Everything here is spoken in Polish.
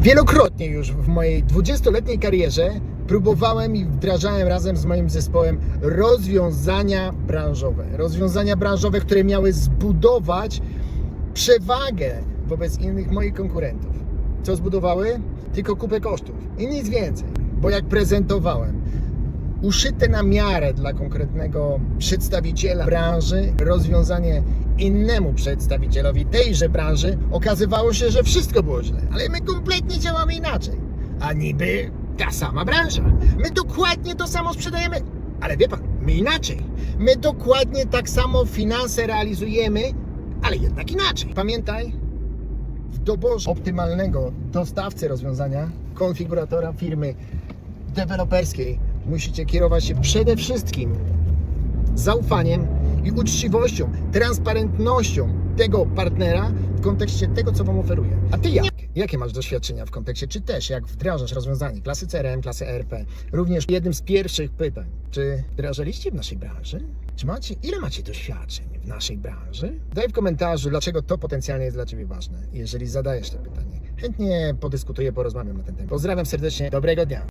Wielokrotnie już w mojej 20-letniej karierze próbowałem i wdrażałem razem z moim zespołem rozwiązania branżowe. Rozwiązania branżowe, które miały zbudować przewagę wobec innych moich konkurentów. Co zbudowały? Tylko kupę kosztów i nic więcej. Bo jak prezentowałem uszyte na miarę dla konkretnego przedstawiciela branży rozwiązanie innemu przedstawicielowi tejże branży, okazywało się, że wszystko było źle. Ale my kompletnie działamy inaczej. A niby ta sama branża. My dokładnie to samo sprzedajemy, ale wie pan, my inaczej. My dokładnie tak samo finanse realizujemy, ale jednak inaczej. Pamiętaj, w doborze optymalnego dostawcy rozwiązania, konfiguratora firmy deweloperskiej, musicie kierować się przede wszystkim zaufaniem i uczciwością, transparentnością tego partnera w kontekście tego, co Wam oferuje. A Ty jak? Jakie masz doświadczenia w kontekście, czy też jak wdrażasz rozwiązanie klasy CRM, klasy ERP? Również jednym z pierwszych pytań, czy wdrażaliście w naszej branży? Czy macie, ile macie doświadczeń w naszej branży? Daj w komentarzu, dlaczego to potencjalnie jest dla Ciebie ważne, jeżeli zadajesz to pytanie. Chętnie podyskutuję, porozmawiam na ten temat. Pozdrawiam serdecznie, dobrego dnia.